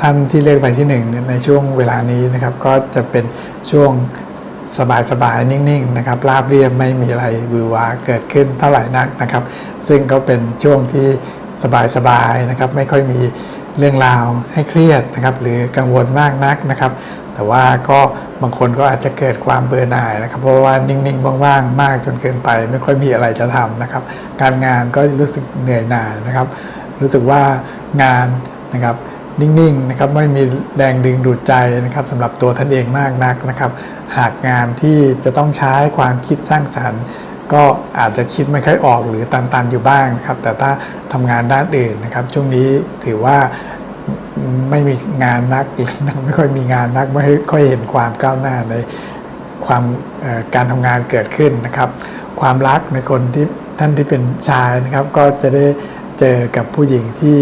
ท่านที่เลือกใบที่หนึ่งในช่วงเวลานี้นะครับ ก็จะเป็นช่วงสบายๆนิ่งๆนะครับราบเรียบไม่มีอะไรวือวาเกิดขึ้นเท่าไหร่นักนะครับ ซึ่งก็เป็นช่วงที่สบายๆนะครับ ไม่ค่อยมีเรื่องราวให้เครียดนะครับ หรือกังวลมากนักนะครับ แต่ว่าก็บางคนก็อาจจะเกิดความเบื่อหน่ายนะครับ เพราะว่านิ่งๆว่างๆมากจนเกินไป ไม่ค่อยมีอะไรจะทำนะครับ การงานก็รู้สึกเหนื่อยหน่ายนะครับ รู้สึกว่างานนะครับ นิ่งๆนะครับไม่มีแรงดึงดูดใจนะครับสำหรับตัวท่านเองมากนักนะครับ หากงานที่จะต้องใช้ความคิดสร้างสรรค์ ก็อาจจะคิดไม่ค่อยออกหรือตันๆอยู่บ้างนะครับ แต่ถ้าทำงานด้านอื่นนะครับ ช่วงนี้ถือว่าไม่มีงานนักไม่ค่อยมีงานนักไม่ค่อยเห็นความก้าวหน้าในความการทำงานเกิดขึ้นนะครับ ความรักในคนที่ท่านที่เป็นชายนะครับ ก็จะได้เจอกับผู้หญิงที่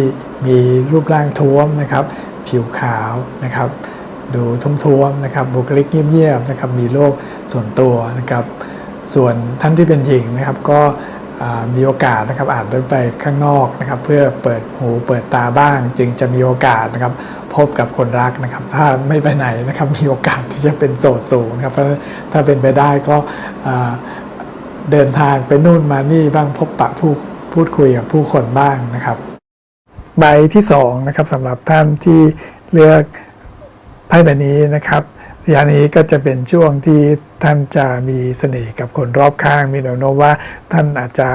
มีรูปร่างท้วมนะครับผิวขาวนะครับดูท้วมๆนะครับบุคลิกเงียบๆนะครับมีโรคส่วนตัวนะครับส่วนท่านที่เป็นหญิงนะครับก็มีโอกาสนะครับอาจได้ไปข้างนอกนะครับ เพื่อเปิดหูเปิดตาบ้าง จึงจะมีโอกาสนะครับพบกับคนรักนะครับ ถ้าไม่ไปไหนนะครับมีโอกาสที่จะเป็นโสดสูงนะครับ ถ้าเป็นไปได้ก็เดินทางไปนู่นมานี่บ้างพบปะผู้พูดคุยกับผู้คนบ้างนะครับ ใบที่สองนะครับสำหรับท่านที่เลือกไพ่ใบนี้นะครับระยะนี้ก็จะเป็นช่วงที่ท่านจะมีเสน่ห์กับคนรอบข้าง มีแนวโน้มว่าท่านอาจจะ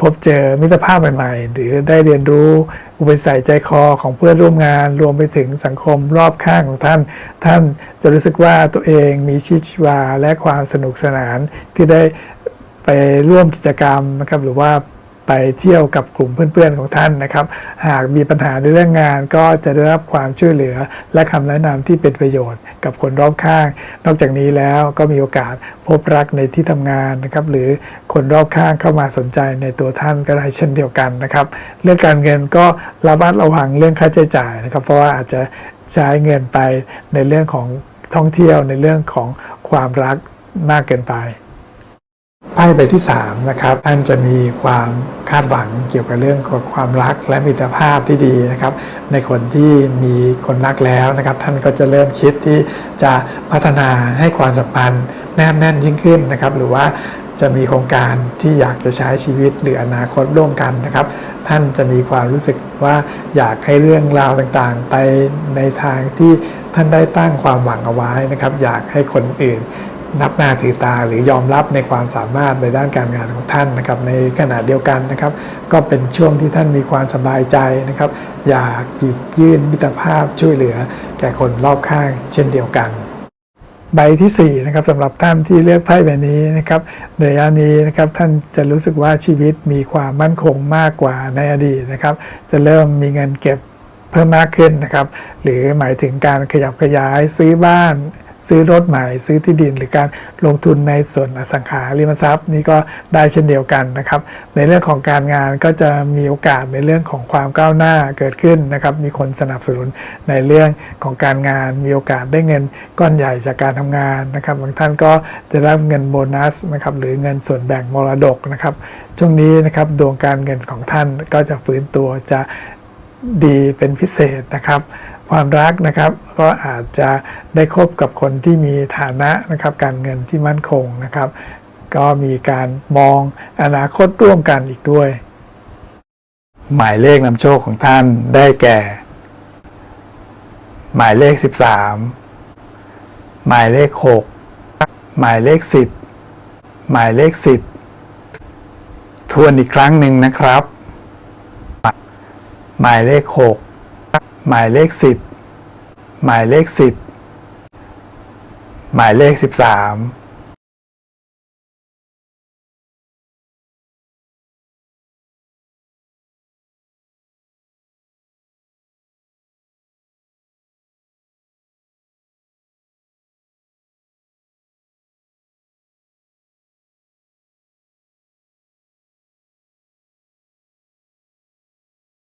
พบเจอมิตรภาพใหม่ ๆ หรือได้เรียนรู้อุปนิสัยใจคอของเพื่อนร่วมงาน รวมไปถึงสังคมรอบข้างของท่าน ท่านจะรู้สึกว่าตัวเองมีชีวิตชีวาและความสนุกสนานที่ได้ไปร่วมกิจกรรมนะครับหรือว่า ไปเที่ยวกับกลุ่มเพื่อนๆของท่านนะครับ หากมีปัญหาในเรื่องงานก็จะได้รับความช่วยเหลือ และคำแนะนำที่เป็นประโยชน์กับคนรอบข้าง นอกจากนี้แล้วก็มีโอกาสพบรักในที่ทำงานนะครับ หรือคนรอบข้างเข้ามาสนใจในตัวท่านก็ได้เช่นเดียวกันนะครับ เรื่องการเงินก็ระมัดระวังเรื่องค่าใช้จ่ายนะครับ เพราะว่าอาจจะใช้เงินไปในเรื่องของท่องเที่ยวในเรื่องของความรักมากเกินไป ไพ่ใบที่3นะครับท่านจะมีความคาดหวังเกี่ยวกับเรื่องของความรักและมิตรภาพที่ดีนะครับ ในคนที่มีคนรักแล้วนะครับ ท่านก็จะเริ่มคิดที่จะพัฒนาให้ความสัมพันธ์แนบแน่นยิ่งขึ้นนะครับ หรือว่าจะมีโครงการที่อยากจะใช้ชีวิตหรืออนาคตร่วมกันนะครับ ท่านจะมีความรู้สึกว่าอยากให้เรื่องราวต่างๆ ไปในทางที่ท่านได้ตั้งความหวังเอาไว้นะครับ อยากให้คนอื่น นับหน้าถือตาหรือยอมรับในความสามารถในด้านการงานของท่านนะครับในขณะเดียวกันนะครับ ก็เป็นช่วงที่ท่านมีความสบายใจนะครับ อยากหยิบยื่นมิตรภาพช่วยเหลือ แก่คนรอบข้างเช่นเดียวกันใบที่4นะครับสำหรับท่านที่เลือกไพ่ใบนี้นะครับในระยะนี้นะครับท่านจะรู้สึกว่าชีวิตมีความมั่นคงมากกว่าในอดีตนะครับ จะเริ่มมีเงินเก็บเพิ่มมากขึ้นนะครับ หรือหมายถึงการขยับขยายซื้อบ้าน ซื้อรถใหม่ซื้อที่ดิน หรือการลงทุนในส่วนอสังหาริมทรัพย์นี่ก็ได้เช่นเดียวกันนะครับ ในเรื่องของการงานก็จะมีโอกาสในเรื่องของความก้าวหน้าเกิดขึ้นนะครับ มีคนสนับสนุนในเรื่องของการงาน มีโอกาสได้เงินก้อนใหญ่จากการทำงานนะครับบางท่านก็จะรับเงินโบนัสนะครับหรือเงินส่วนแบ่งมรดกนะครับ ช่วงนี้นะครับดวงการเงินของท่านก็จะฟื้นตัวจะดีเป็นพิเศษนะครับ ความรักนะครับ ก็อาจจะได้คบกับคนที่มีฐานะนะครับ การเงินที่มั่นคงนะครับ ก็มีการมองอนาคตร่วมกันอีกด้วย หมายเลขนำโชคของท่านได้แก่ หมายเลข 13 หมายเลข 6 หมายเลข 10 หมายเลขสิบทวนอีกครั้งหนึ่งนะครับ หมายเลขหก หมายเลขสิบหมายเลขสิบหมายเลขสิบสาม